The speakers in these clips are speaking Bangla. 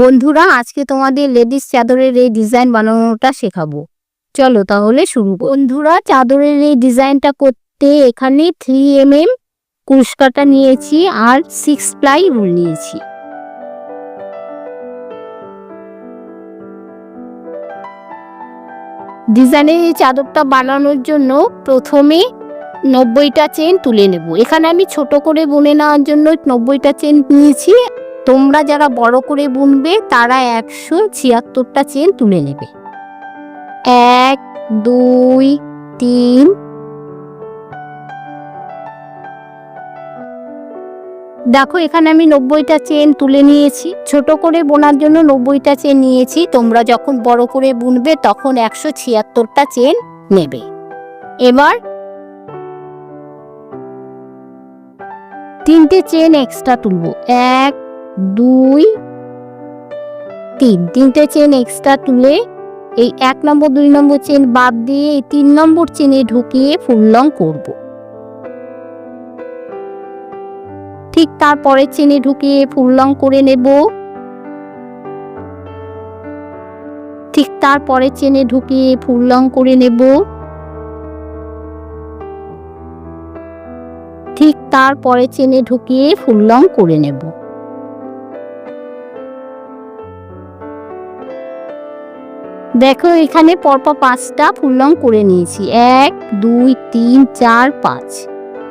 বন্ধুরা, আজকে তোমাদের লেডিস চাদরের এই ডিজাইন বানানোটা শেখাবো। চলো তাহলে শুরু বন্ধুরা, চাদরের এই ডিজাইনটা করতে এখানে থ্রি এম এম কুশকাটা নিয়েছি আর সিক্স প্লাই রুল নিয়েছি। ডিজাইনের এই চাদরটা বানানোর জন্য প্রথমে নব্বইটা চেন তুলে নেব। এখানে আমি ছোট করে বুনে নেওয়ার জন্য নব্বইটা চেন নিয়েছি। তোমরা যারা বড় করে বুনবে, তারা একশো ছিয়াত্তরটা চেন তুলে নেবে। এক, দুই, তিন। দেখো, এখানে আমি নব্বইটা চেন তুলে নিয়েছি। ছোট করে বোনার জন্য নব্বইটা চেন নিয়েছি। তোমরা যখন বড় করে বুনবে, তখন একশো ছিয়াত্তরটা চেন নেবে। এবার তিনটে চেন এক্সট্রা তুলবো। এক দুই, তিন। তিনটে চেন এক্সট্রা তুলে এই এক নম্বর, দুই নম্বর চেন বাদ দিয়ে এই তিন নম্বর চেনে ঢুকিয়ে ফুল লং করব। ঠিক তারপরে চেনে ঢুকিয়ে ফুল লং করে নেব। ঠিক তারপরে চেনে ঢুকিয়ে ফুল লং করে নেব। ঠিক তারপরে চেনে ঢুকিয়ে ফুল লং করে নেব। দেখো, এখানে পরপর পাঁচটা ফুল লং করে নিয়েছি। এক, দুই, তিন, চার, পাঁচ।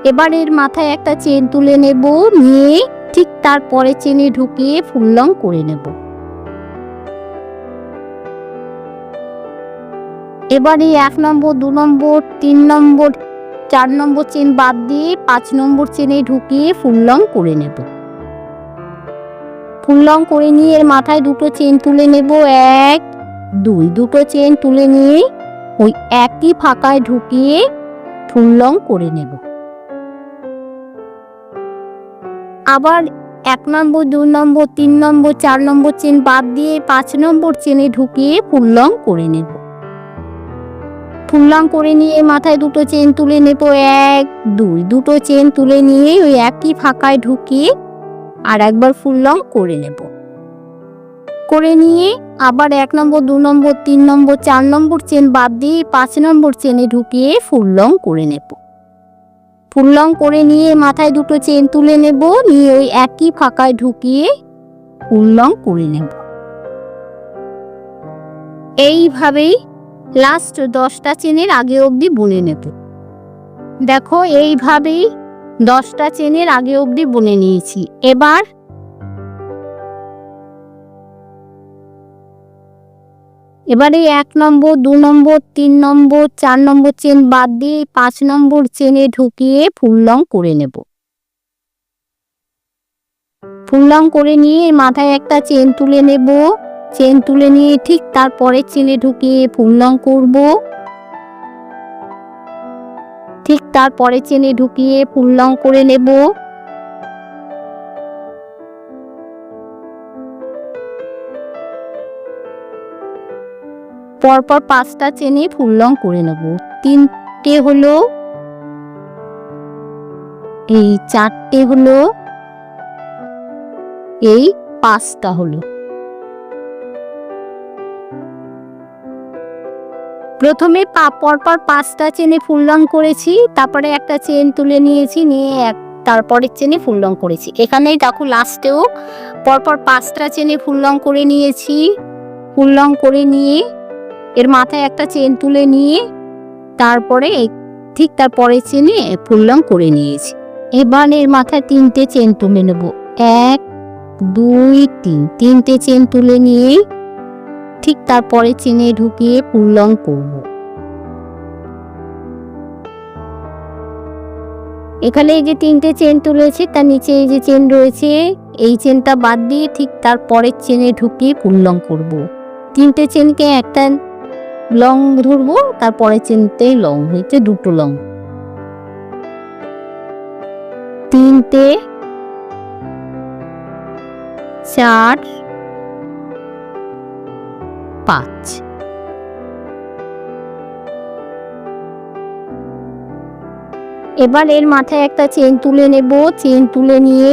এবার এর মাথায় একটা চেন তুলে নেব, নিয়ে ঠিক তারপরে চেনে ঢুকিয়ে ফুল লং করে নেব। এবার এই এক নম্বর, দু নম্বর, তিন নম্বর, চার নম্বর চেন বাদ দিয়ে পাঁচ নম্বর চেনে ঢুকিয়ে ফুল লং করে নেব। ফুল লং করে নিয়ে এর মাথায় দুটো চেন তুলে নেব। এক দুই দুটো চেন তুলে নিয়ে ওই একই ফাঁকায় ঢুকিয়ে ফুল লং করে নেব। আবার এক নম্বর দুই নম্বর, তিন নম্বর, চার নম্বর চেন বাদ দিয়ে পাঁচ নম্বর চেনে ঢুকিয়ে ফুল লং করে নেব। ফুল লং করে নিয়ে মাথায় দুটো চেন তুলে নেব এক, দুই দুটো চেন তুলে নিয়ে ওই একই ফাঁকায় ঢুকিয়ে আর একবার ফুল লং করে নেব। করে নিয়ে আবার এক নম্বর, দু নম্বর, তিন নম্বর, চার নম্বর চেন বাদ দিয়ে পাঁচ নম্বর চেনে ঢুকিয়ে ফুল লং করে নেব। ফুল লং করে নিয়ে মাথায় দুটো চেন তুলে নেব, নিয়ে ওই একই ফাঁকায় ঢুকিয়ে ফুল লং করে নেব। এইভাবেই লাস্ট দশটা চেনের আগে অবধি বুনে নেব। দেখো, এইভাবেই দশটা চেনের আগে অবধি বুনে নিয়েছি। এবার এবারে এক নম্বর, দু নম্বর, তিন নম্বর, চার নম্বর চেন বাদ দিয়ে পাঁচ নম্বর চেনে ঢুকিয়ে ফুল লং করে নেব। ফুল লং করে নিয়ে মাথায় একটা চেন তুলে নেব। চেন তুলে নিয়ে ঠিক তারপরে চেনে ঢুকিয়ে ফুল লং করব। ঠিক তারপরে চেনে ঢুকিয়ে ফুল লং করে নেব। পরপর পাঁচটা চেনে ফুল লং করে নেব। তিনটে হলো এই চারটে হলো এই পাঁচটা হলো। প্রথমে পা পরপর পাঁচটা চেনে ফুল রং করেছি, তারপরে একটা চেন তুলে নিয়েছি, নিয়ে এক তারপরের চেনে ফুল রং করেছি। এখানেই দেখো লাস্টেও পরপর পাঁচটা চেনে ফুল লং করে নিয়েছি। ফুল লং করে নিয়ে এর মাথায় একটা চেন তুলে নিয়ে তারপরে ঠিক তারপরে চেনে ফুল লং করে নিয়েছি। এবার এর মাথায় তিনটে চেন তুলে নেব। এক, দুই, তিন। তিনটে চেন তুলে নিয়ে ঠিক তার তারপরে চেনে ঢুকিয়ে ফুল লং করব। এখানে এই যে তিনটে চেন তুলেছি, তার নিচে এই যে চেন রয়েছে, এই চেনটা বাদ দিয়ে ঠিক তার পরের চেনে ঢুকিয়ে ফুল লং করব। তিনটে চেনকে একটা লং ধরবো, তারপরে চেনতেই লং হয়েছে দুটো লং। তিনটে, চার, পাঁচ। এবার এর মাথায় একটা চেন তুলে নেব, চেন তুলে নিয়ে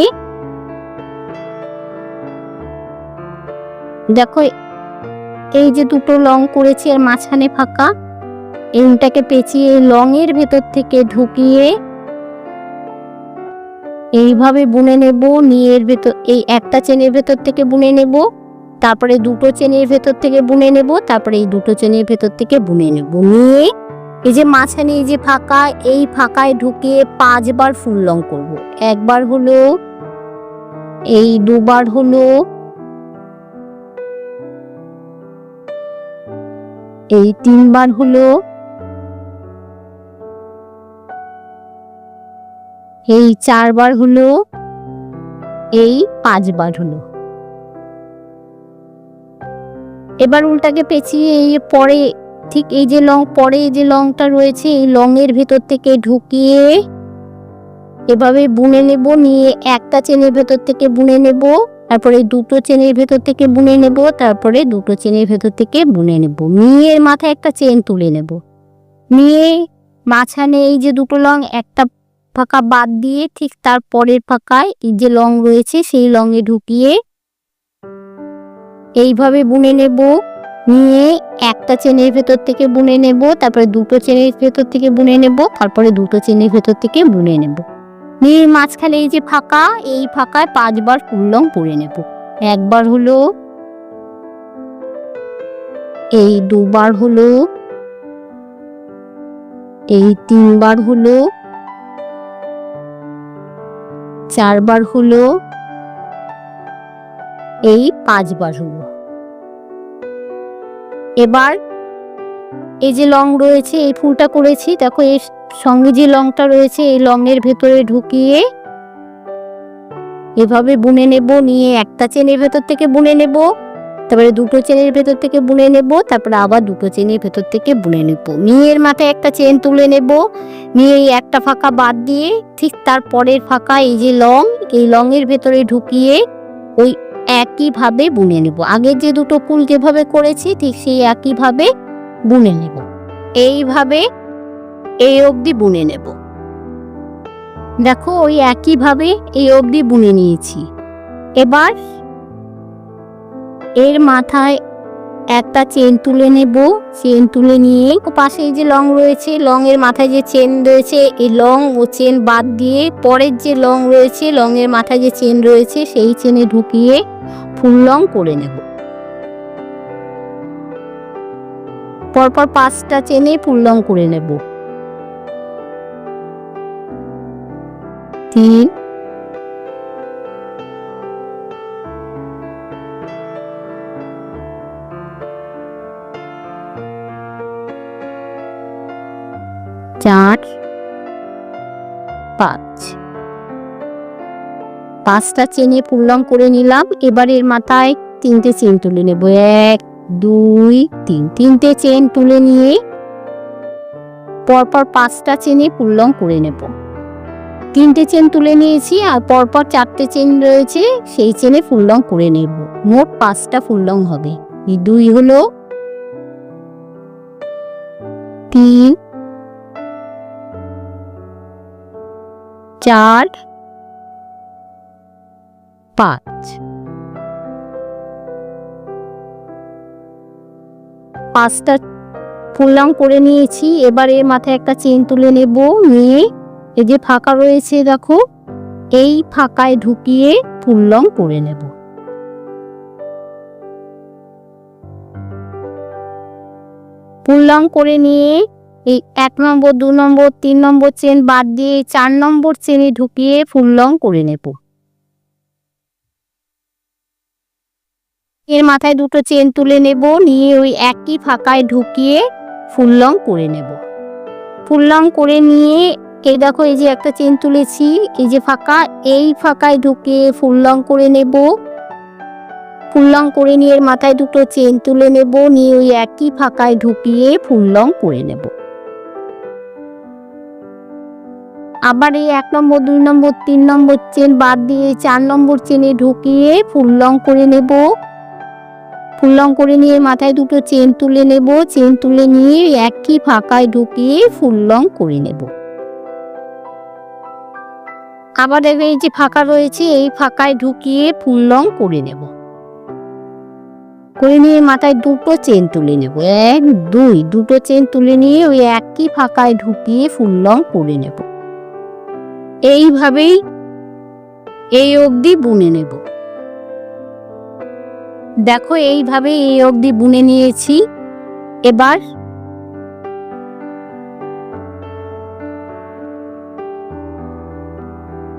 দেখো এই যে দুটো লং করেছি আর মাঝখানে ফাঁকা এইটাকে পেঁচিয়ে লংয়ের ভেতর থেকে ঢুকিয়ে এইভাবে বুনে নেব, নিয়ে এর ভেতর, এই একটা চেনের ভেতর থেকে বুনে নেব, তারপরে দুটো চেনের ভেতর থেকে বুনে নেব, তারপরে এই দুটো চেনের ভেতর থেকে বুনে নেব। নিয়ে এই যে মাঝখানে এই যে ফাঁকা, এই ফাঁকায় ঢুকিয়ে পাঁচবার ফুল লং করব। একবার হলো, এই দুবার হলো এই তিনবার হলো, এই চারবার হলো, এই পাঁচবার হলো। এবার উল্টাকে পেঁচিয়ে এই পরে, ঠিক এই যে লং, পরে যে লংটা রয়েছে, এই লং এর ভেতর থেকে ঢুকিয়ে এভাবে বুনে নেব, নিয়ে একটা চেনের ভেতর থেকে বুনে নেব। তারপরে দুটো চেনের ভেতর থেকে বুনে নেব, তারপরে দুটো চেনের ভেতর থেকে বুনে নেব। মেয়ের মাথায় একটা চেন তুলে নেব। নিয়ে মাঝখানে এই যে দুটো লং একটা ফাঁকা বাদ দিয়ে ঠিক তার পরের ফাঁকায় এই যে লং রয়েছে সেই লংয়ে ঢুকিয়ে এইভাবে বুনে নেব। নিয়ে একটা চেনের ভেতর থেকে বুনে নেব, তারপরে দুটো চেনের ভেতর থেকে বুনে নেব, তারপরে দুটো চেনের ভেতর থেকে বুনে নেব। নিয়ে মাঝখানে এই যে ফাঁকা, এই ফাঁকায় পাঁচবার ফুললং পরে নেব। একবার হলো, এই দুবার হলো, এই তিনবার হলো, চারবার হলো, এই পাঁচবার হলো। এবার এই যে লং রয়েছে, এই ফুলটা করেছি, দেখো এর সঙ্গে যে লংটা রয়েছে, এই লংয়ের ভেতরে ঢুকিয়ে এভাবে বুনে নেব, নিয়ে একটা চেনের ভেতর থেকে বুনে নেব, তারপরে দুটো চেনের ভেতর থেকে বুনে নেব, তারপরে আবার দুটো চেনের ভেতর থেকে বুনে নেব। নিয়ে এর মাথায় একটা চেন তুলে নেব নিয়ে এই একটা ফাঁকা বাদ দিয়ে ঠিক তার পরের ফাঁকা এই যে লং, এই লংয়ের ভেতরে ঢুকিয়ে ওই একইভাবে বুনে নেব। আগের যে দুটো ফুল যেভাবে করেছি, ঠিক সেই একইভাবে বুনে নেব। এইভাবে এই অবধি বুনে নেব। দেখো, ওই একইভাবে এই অবধি বুনে নিয়েছি। এবার এর মাথায় একটা চেন তুলে নেব। চেন তুলে নিয়ে পাশে যে লং রয়েছে লং এর মাথায় যে চেন রয়েছে, এই লং ও চেন বাদ দিয়ে পরের যে লং রয়েছে লং এর মাথায় যে চেন রয়েছে, সেই চেনে ঢুকিয়ে ফুল লং করে নেব। পরপর পাঁচটা চেনে ফুল লং করে নেব। তিন চার, পাঁচ। পাঁচটা চেনে পুরলং করে নিলাম। এবার এর মাথায় তিনটে চেন তুলে নেব। এক, দুই, তিন। তিনটে চেন তুলে নিয়ে পরপর পাঁচটা চেনে পুরলং করে নেব। তিনটে চেন তুলে নিয়েছি আর পরপর চারটে চেন রয়েছে, সেই চেনে ফুললং করে নেব। মোট পাঁচটা ফুললং হবে। এই দুই হলো তিন, চার, পাঁচ। পাঁচটা ফুললাম করে নিয়েছি। এবার মাথায় একটা চেন তুলে নেব। নিয়ে এই যে ফাঁকা রয়েছে, দেখো, এই ফাঁকায় ঢুকিয়ে ফুল ফুললং করে নেব। ফুললং করে নিয়ে এই এক নম্বর, দু নম্বর, তিন নম্বর চেন বাদ দিয়ে চার নম্বর চেনে ঢুকিয়ে ফুল লং করে নেব। এর মাথায় দুটো চেন তুলে নেব, নিয়ে ওই একই ফাঁকায় ঢুকিয়ে ফুল লং করে নেব। ফুল লং করে নিয়ে এই দেখো, এই যে একটা চেন তুলেছি, এই যে ফাঁকা, এই ফাঁকায় ঢুকিয়ে ফুল লং করে নেব। ফুল লং করে নিয়ে মাথায় দুটো চেন তুলে নেব, নিয়ে ওই একই ফাঁকায় ঢুকিয়ে ফুল লং করে নেব। আবার এই এক নম্বর, দুই নম্বর, তিন নম্বর চেন বাদ দিয়ে চার নম্বর চেনে ঢুকিয়ে ফুল লং করে নেব। ফুল লং করে নিয়ে মাথায় দুটো চেন তুলে নেব চেন তুলে নিয়ে একই ফাঁকায় ঢুকিয়ে ফুল লং করে নেব। আবার এই যে ফাঁকা রয়েছে, এই ফাঁকায় ঢুকিয়ে ফুল লং করে নেব। করে নিয়ে মাথায় দুটো চেন তুলে নেব, এক, দুই, দুটো চেন তুলে নিয়ে ওই একই ফাঁকায় ঢুকিয়ে ফুল লং করে নেব। এইভাবেই এই অবধি বুনে নেব। দেখো এইভাবে এই অবধি বুনে নিয়েছি। এবার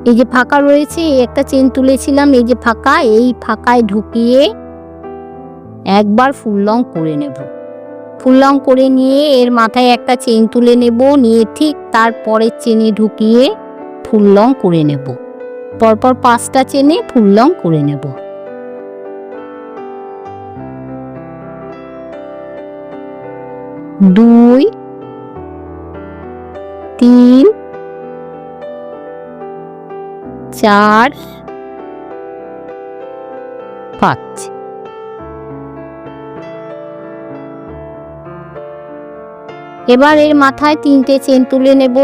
এই যে ফাঁকা রয়েছে এই একটা চেন তুলেছিলাম, এই যে ফাঁকা, এই ফাঁকায় ঢুকিয়ে একবার ফুল লং করে নেব। ফুল লং করে নিয়ে এর মাথায় একটা চেন তুলে নেব, নিয়ে ঠিক তার পরের চেনে ঢুকিয়ে ফুল লং করে নেব। পরপর পাঁচটা চেনে ফুল লং করে নেব। দুই, তিন চার, পাঁচ। এবার এর মাথায় তিনটে চেন তুলে নেব,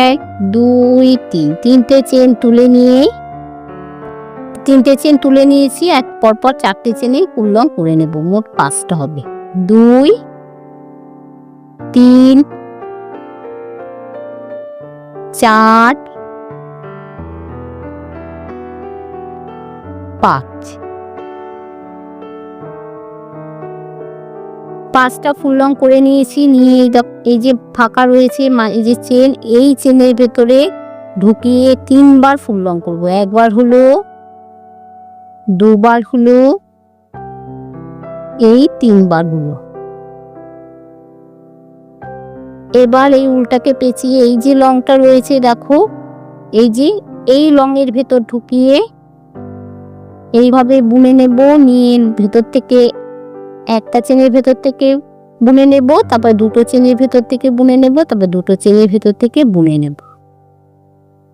এক, দুই, তিন। তিনটে চেন তুলে নিয়ে, তিনটে চেন তুলে নিয়েছি, এক পরপর চারটে চেনে কুল্লং করে নেব, মোট পাঁচটা হবে। দুই, তিন, চার পাঁচ। পাঁচটা ফুল রং করে নিয়েছি, নিয়ে এই যে ফাঁকা রয়েছে এই যে চেন, এই চেনের ভেতরে ঢুকিয়ে তিনবার ফুল রং করব। একবার হলো, দুবার হলো, এই তিনবার হলো। এবার এই উল্টাকে পেঁচিয়ে এই যে লংটা রয়েছে, দেখো, এই যে এই লংয়ের ভেতর ঢুকিয়ে এইভাবে বুনে নেব, নিয়ে ভেতর থেকে একটা চেনের ভেতর থেকে বুনে নেব, তারপর দুটো চেনের ভেতর থেকে বুনে নেব, তারপর দুটো চেনের ভেতর থেকে বুনে নেব।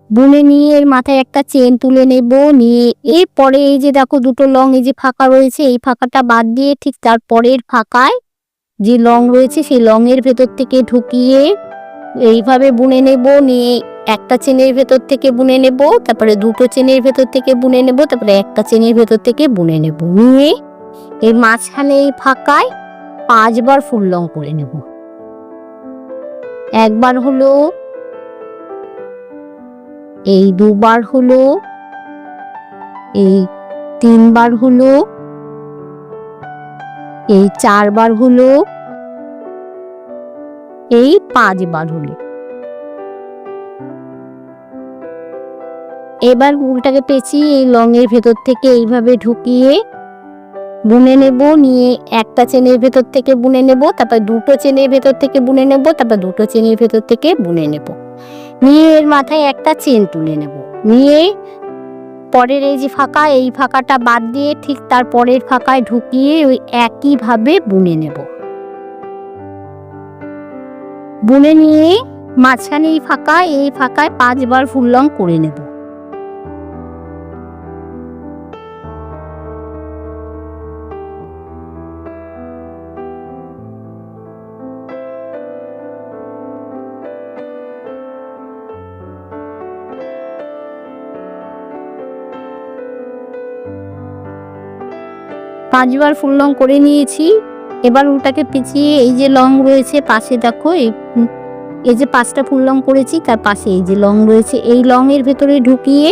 বুনে নিয়ে এর মাথায় একটা চেন তুলে নেব, নিয়ে এরপরে এই যে দেখো দুটো লং এই যে ফাঁকা রয়েছে, এই ফাঁকাটা বাদ দিয়ে ঠিক তার পরের ফাঁকায় যে লং রয়েছে সেই লং এর ভেতর থেকে ঢুকিয়ে এইভাবে বুনে নেব, নিয়ে একটা চেনের ভেতর থেকে বুনে নেব, তারপরে দুটো চেনের ভেতর থেকে বুনে নেব, তারপরে একটা চেনের ভেতর থেকে বুনে নেব। নিয়ে এই মাঝখানে এই ফাঁকায় পাঁচবার ফুল লং করে নেব। একবার হলো, এই দুবার হলো, এই তিনবার হলো, এই চারবার হলো, এই পাঁচবার হলো। এবার উলটাকে পেঁচিয়ে এই লংয়ের ভেতর থেকে এইভাবে ঢুকিয়ে বুনে নেব, নিয়ে একটা চেনের ভেতর থেকে বুনে নেব, তারপর দুটো চেনের ভেতর থেকে বুনে নেব, তারপর দুটো চেনের ভেতর থেকে বুনে নেব। নিয়ে এর মাথায় একটা চেন তুলে নেব। নিয়ে পরের এই যে ফাঁকা, এই ফাঁকাটা বাদ দিয়ে ঠিক তার পরের ফাঁকায় ঢুকিয়ে ওই একইভাবে বুনে নেব। বুনে নিয়ে মাঝখানে এই ফাঁকা, এই ফাঁকায় পাঁচবার ফুল লং করে নেব। পাঁচবার ফুল লং করে নিয়েছি। এবার ওটাকে পেঁচিয়ে এই যে লং রয়েছে পাশে দেখো, এই এই যে পাঁচটা ফুল লং করেছি, তার পাশে এই যে লং রয়েছে। এই লং এর ভেতরে ঢুকিয়ে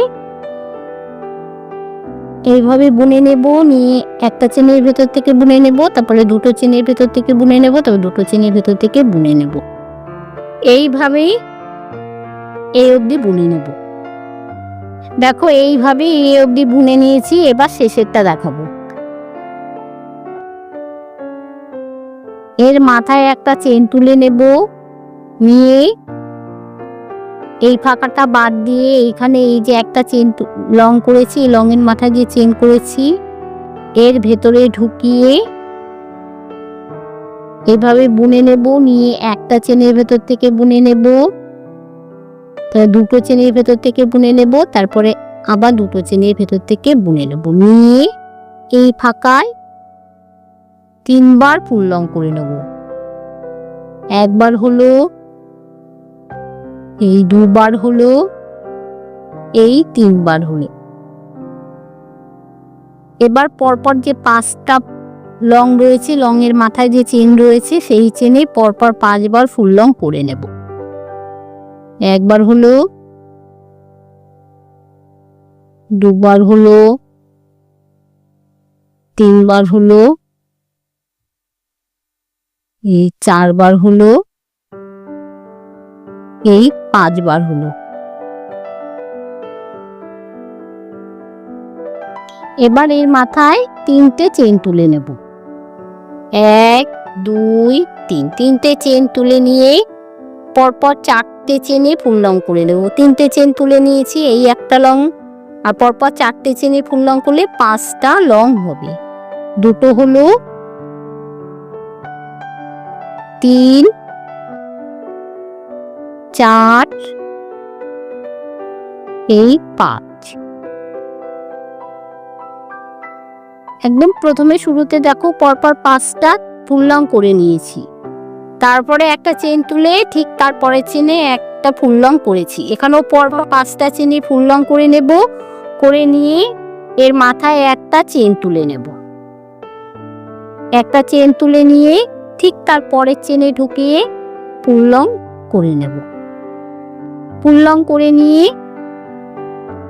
এইভাবে বুনে নেব, নিয়ে একটা চেনের ভেতর থেকে বুনে নেব, তারপরে দুটো চেনের ভেতর থেকে বুনে নেব, তারপর দুটো চেনের ভেতর থেকে বুনে নেব। এইভাবেই এই অবধি বুনে নেব। দেখো এইভাবে এই অবধি বুনে নিয়েছি, এবার শেষেরটা দেখাবো। এর মাথায় একটা চেন তুলে নেব। নিয়ে এই ফাঁকাটা বাদ দিয়ে এইখানে এই যে একটা চেন লং করেছি, এই লং এর মাথায় যে চেন করেছি, এর ভেতরে ঢুকিয়ে এভাবে বুনে নেব, নিয়ে একটা চেনের ভেতর থেকে বুনে নেব। দুটো চেনের ভেতর থেকে বুনে নেব, তারপরে আবার দুটো চেনের ভেতর থেকে বুনে নেব। নিয়ে এই ফাঁকায় তিনবার ফুল লং করে নেব। একবার হলো, এই দুবার হলো, এই তিনবার হলো। এবার পরপর যে পাঁচটা লং রয়েছে, লংয়ের মাথায় যে চেন রয়েছে, সেই চেনে পরপর পাঁচবার ফুল লং করে নেব। একবার হলো, দুবার হলো, তিনবার হলো এই চারবার হলো, এই পাঁচবার হলো। এবার এর মাথায় তিনটে চেন তুলে নেব। এক, দুই, তিন, তিনটে চেন তুলে নিয়ে পরপর চারটে চেনে ফুল লং করে নেব। তিনটে চেন তুলে নিয়েছি, এই একটা লং। আর পরপর চারটে চেনে ফুল লং করলে পাঁচটা লং হবে। দুটো হলো তিন, চার, এই পাঁচ। একদম প্রথমে শুরুতে দেখো পরপর পাঁচটা ফুল লং করে নিয়েছি। তারপরে একটা চেন তুলে ঠিক তারপরে চেনে একটা ফুল লং করেছি। এখানেও পরপর পাঁচটা চেনে ফুল লং করে নেব, করে নিয়ে এর মাথায় একটা চেন তুলে নেব। একটা চেন তুলে নিয়ে ঠিক তার পরের চেনে ঢুকিয়ে ফুল লং করে নেব। ফুল লং করে নিয়ে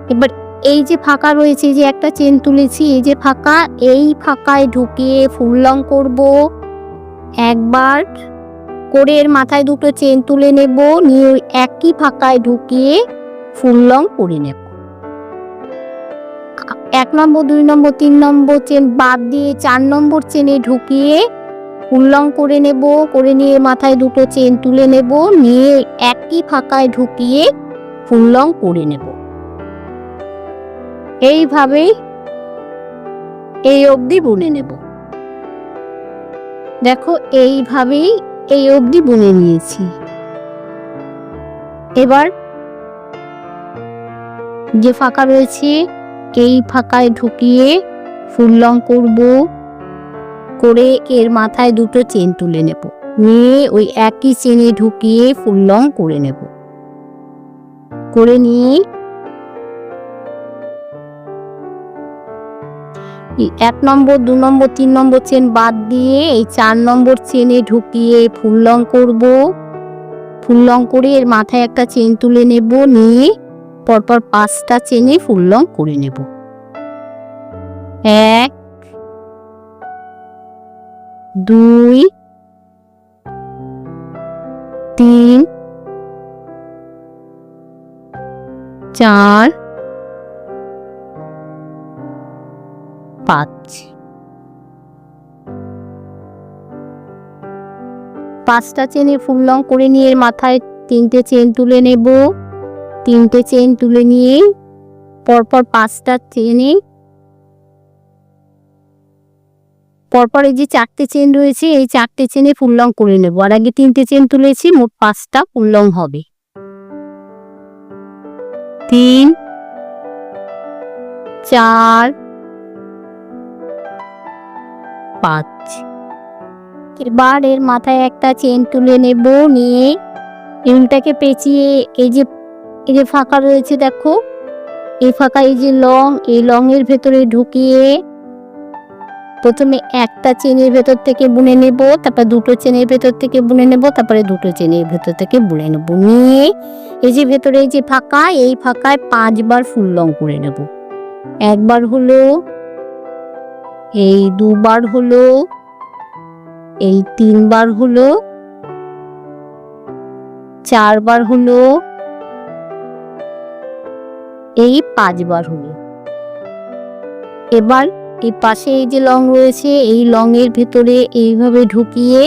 এবার এই যে ফাঁকা রয়েছে যে একটা চেন তুলেছি, এই যে ফাঁকা, এই ফাঁকায় ঢুকিয়ে ফুল লং করব। একবার করে এর মাথায় দুটো চেন তুলে নেব, নিয়ে একই ফাঁকায় ঢুকিয়ে ফুল লং করে নেব। এক নম্বর, দুই নম্বর, তিন নম্বর চেন বাদ দিয়ে চার নম্বর চেনে ঢুকিয়ে ফুল লং করে নেব, করে নিয়ে মাথায় দুটো চেন তুলে নেব, নিয়ে একই ফাঁকায় ঢুকিয়ে ফুল লং করে নেব। এইভাবেই এই অবধি বুনে নেব। দেখো, এইভাবেই এই অবধি বুনে নিয়েছি। এবার যে ফাঁকা রয়েছে, এই ফাঁকায় ঢুকিয়ে ফুল লং করব। করে এর মাথায় দুটো চেন তুলে নেব। নিয়ে ওই একই চেনে ঢুকিয়ে ফুল লং করে নেব। করে নিয়ে এক নম্বর, দু নম্বর, তিন নম্বর চেন বাদ দিয়ে এই চার নম্বর চেনে ঢুকিয়ে ফুল লং করব। ফুল লং করে এর মাথায় একটা চেন তুলে নেব। নিয়ে পরপর পাঁচটা চেনে ফুল লং করে নেব। এক দুই, তিন, চার, পাঁচ। পাঁচটা চেনে ফুল লং করে নিয়ে মাথায় তিনটে চেন তুলে নেব। তিনটে চেন তুলে নিয়ে পরপর পাঁচটা চেনে পরপর এই যে চারটে চেন রয়েছে, এই চারটে চেনে ফুল লং করে নেব। আর আগে তিনটে চেন তুলেছি, মোট পাঁচটা ফুল লং হবে। তিন, চার, পাঁচ। এবার এর মাথায় একটা চেন তুলে নেব, নিয়ে ইউলটাকে পেঁচিয়ে এই যে এই যে ফাঁকা রয়েছে, দেখো। এই ফাঁকা এই যে লং, এই লং এর ভেতরে ঢুকিয়ে প্রথমে একটা চেনের ভেতর থেকে বুনে নেব, তারপর দুটো চেনের ভেতর থেকে বুনে নেব, তারপরে দুটো চেনের ভেতর থেকে বুনে নেব। নিয়ে এই যে ভেতরে এই যে ফাঁকা, এই ফাঁকায় পাঁচবার ফুল লং করে নেব। একবার হলো, এই দুবার হলো, এই তিনবার হলো, চারবার হলো, এই পাঁচবার হলো। এবার এই পাশে এই যে লং রয়েছে, এই লং এর ভেতরে এইভাবে ঢুকিয়ে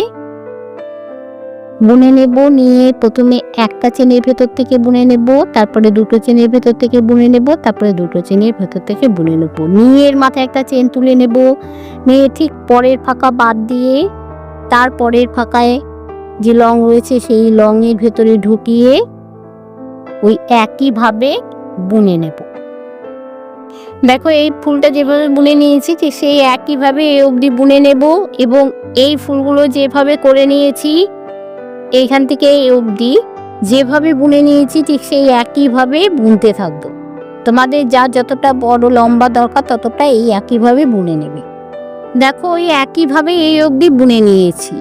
বুনে নেব, নিয়ে প্রথমে একটা চেনের ভেতর থেকে বুনে নেব, তারপরে দুটো চেনের ভেতর থেকে বুনে নেব, তারপরে দুটো চেনের ভেতর থেকে বুনে নেব। নিয়ে এর মাথায় একটা চেন তুলে নেব। নিয়ে ঠিক পরের ফাঁকা বাদ দিয়ে তার পরের ফাঁকায় যে লং রয়েছে, সেই লং এর ভেতরে ঢুকিয়ে ওই একইভাবে বুনে নেব। দেখো, এই ফুলটা যেভাবে বুনে নিয়েছি, ঠিক সেই একইভাবে এই অবধি বুনে নেব এবং এই ফুলগুলো যেভাবে করে নিয়েছি, এইখান থেকে এই অবধি যেভাবে বুনে নিয়েছি, ঠিক সেই একইভাবে বুনতে থাকব। তোমাদের যা যতটা বড় লম্বা দরকার, ততটা এই একইভাবে বুনে নেবে। দেখো, ওই একইভাবে এই অবধি বুনে নিয়েছি।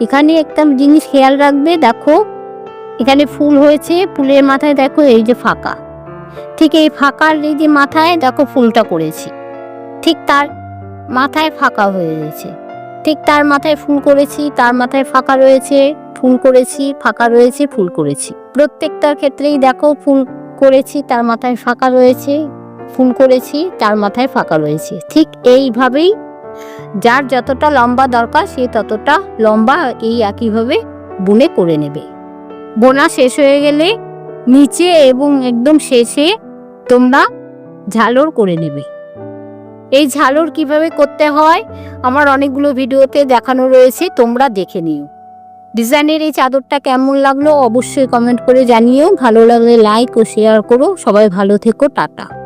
এখানে একটা জিনিস খেয়াল রাখবে, দেখো, এখানে ফুল হয়েছে, ফুলের মাথায় দেখো, এই যে ফাঁকা। ঠিক এই ফাঁকার যে মাথায় দেখো ফুলটা করেছি। ঠিক তার মাথায় ফাঁকা হয়ে গেছে। ঠিক তার মাথায় ফুল করেছি, তার মাথায় ফাঁকা রয়েছে, ফুল করেছি, ফাঁকা রয়েছে, ফুল করেছি। প্রত্যেকটার ক্ষেত্রেই দেখো ফুল করেছি, তার মাথায় ফাঁকা রয়েছে, ফুল করেছি, তার মাথায় ফাঁকা রয়েছে। ঠিক এইভাবেই যার যতটা লম্বা দরকার, সে ততটা লম্বা এই একইভাবে বুনে করে নেবে। বোনা শেষ হয়ে গেলে নিচে এবং একদম শেষে তোমরা ঝালর করে নেবে। এই ঝালর কীভাবে করতে হয়, আমার অনেকগুলো ভিডিওতে দেখানো রয়েছে, তোমরা দেখে নিও। ডিজাইনের এই চাদরটা কেমন লাগল অবশ্যই কমেন্ট করে জানিও। ভালো লাগলে লাইক ও শেয়ার করো। সবাই ভালো থেকো, টাটা।